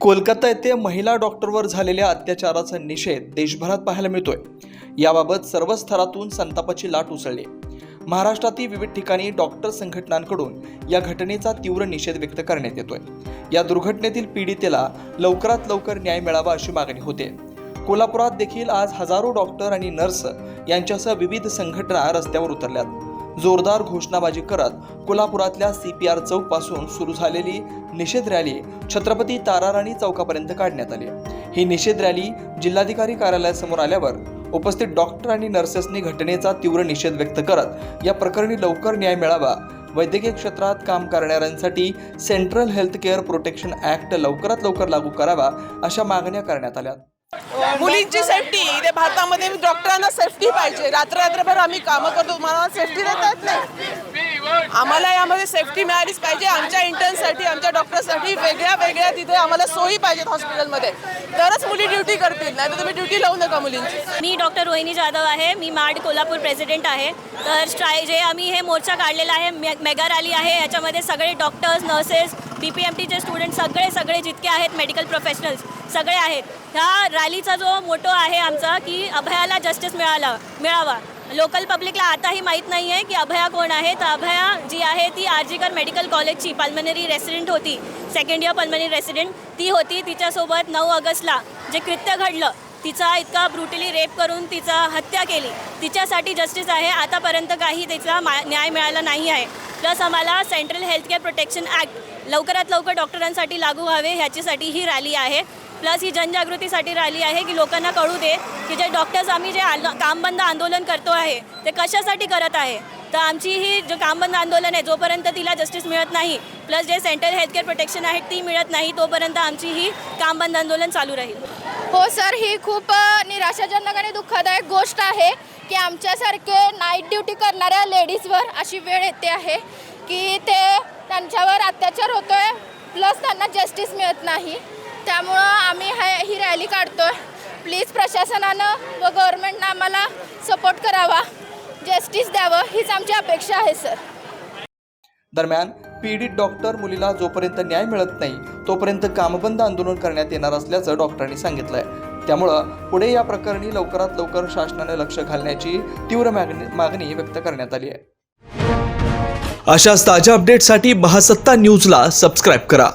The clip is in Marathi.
कोलकाता येथे महिला डॉक्टरवर झालेल्या अत्याचाराचा निषेध देशभरात पाहायला मिळतोय. याबाबत सर्व स्तरातून संतापाची लाट उसळली. महाराष्ट्रातील विविध ठिकाणी डॉक्टर संघटनांकडून या घटनेचा तीव्र निषेध व्यक्त करण्यात येतोय. या दुर्घटनेतील पीडितेला लवकरात लवकर न्याय मिळावा अशी मागणी होते. कोल्हापुरात देखील आज हजारो डॉक्टर आणि नर्स यांच्यासह विविध संघटना रस्त्यावर उतरल्यात. जोरदार घोषणाबाजी करत कोल्हापुरातल्या सी पी आर चौकपासून सुरू झालेली निषेध रॅली छत्रपती ताराराणी चौकापर्यंत काढण्यात आली. ही निषेध रॅली जिल्हाधिकारी कार्यालयासमोर आल्यावर उपस्थित डॉक्टर आणि नर्सेसनी घटनेचा तीव्र निषेध व्यक्त करत या प्रकरणी लवकर न्याय मिळावा वैद्यकीय क्षेत्रात काम करणाऱ्यांसाठी central health care protection act लवकरात लवकर लागू करावा अशा मागण्या करण्यात आल्या. मुलींची सेफ्टी इथे भारतामध्ये डॉक्टरांना सेफ्टी पाहिजे. रात्र रात्रभर आम्ही कामं करतो. तुम्हाला सेफ्टी देता येत नाही? आम्हाला यामध्ये सेफ्टी मिळालीच पाहिजे. आमच्या इंटर्नसाठी आमच्या डॉक्टरसाठी वेगळ्या वेगळ्या तिथे आम्हाला सोयी पाहिजेत हॉस्पिटलमध्ये तरच मुली ड्युटी करतील नाही तर तुम्ही ड्युटी लावू नका मुलींची. मी डॉक्टर रोहिणी जाधव आहे. मी माड कोल्हापूर प्रेसिडेंट आहे. तर स्ट्राय जे आम्ही हे मोर्चा काढलेला आहे मे मेगा रॅली आहे याच्यामध्ये सगळे doctors nurses B P M टीचे स्टुडंट सगळे सगळे जितके आहेत मेडिकल प्रोफेशनल्स सगळे आहेत. ह्या रॅलीचा जो मोटो आहे आमचा की अभयाला जस्टिस मिळाला मिळावा. लोकल पब्लिकला आताही माहीत नाही आहे की अभया कोण आहे. तर अभया जी आहे ती आरजीकर मेडिकल कॉलेजची पल्मनरी रेसिडेंट होती. Second year pulmonary resident. ती होती तिच्यासोबत नऊ ऑगस्टला जे कृत्य घडलं तिचा इतका ब्रुटली रेप करून तिचा हत्या केली. तिच्यासाठी जस्टिस आहे. आतापर्यंत काही तिचा मा न्याय मिळाला नाही आहे. प्लस आम्हाला सेंट्रल हेल्थकेअर प्रोटेक्शन ॲक्ट लवकरात लवकर डॉक्टरांसाठी लागू व्हावे ह्याच्यासाठी ही रॅली आहे. प्लस ही जनजागृतीसाठी रॅली आहे की लोकांना कळू दे की जे डॉक्टर्स आम्ही जे आंदो कामबंद आंदोलन करतो आहे ते कशासाठी करत आहे? तर आमची ही जे कामबंद आंदोलन आहे जोपर्यंत तिला जस्टिस मिळत नाही प्लस जे सेंट्रल हेल्थकेअर प्रोटेक्शन आहे ती मिळत नाही तोपर्यंत आमची ही कामबंद आंदोलन चालू राहील. हो सर ही खूप निराशाजनक आणि दुःखदायक गोष्ट आहे की आमच्यासारखे नाईट ड्युटी करणाऱ्या लेडीजवर अशी वेळ येते आहे की ते त्यांच्यावर अत्याचार होतो आहे प्लस त्यांना जस्टिस मिळत नाही. त्यामुळे रॅली काढतो आहे प्लीज प्रशासनानं व गव्हर्नमेंटनं आम्हाला सपोर्ट करावा. जस्टिस द्यावं हीच आमची अपेक्षा आहे सर दरम्यान पीडित डॉक्टर मुलीला जोपर्यंत न्याय मिळत नाही तोपर्यंत कामबंद आंदोलन करण्यात येणार असल्याचं डॉक्टरांनी सांगितलंय. त्यामुळं पुढे या प्रकरणी लवकरात लवकर शासनाने लक्ष घालण्याची तीव्र मागणी मागणी व्यक्त करण्यात आली आहे. अशाच ताज्या अपडेटसाठी महासत्ता न्यूजला सबस्क्राईब करा.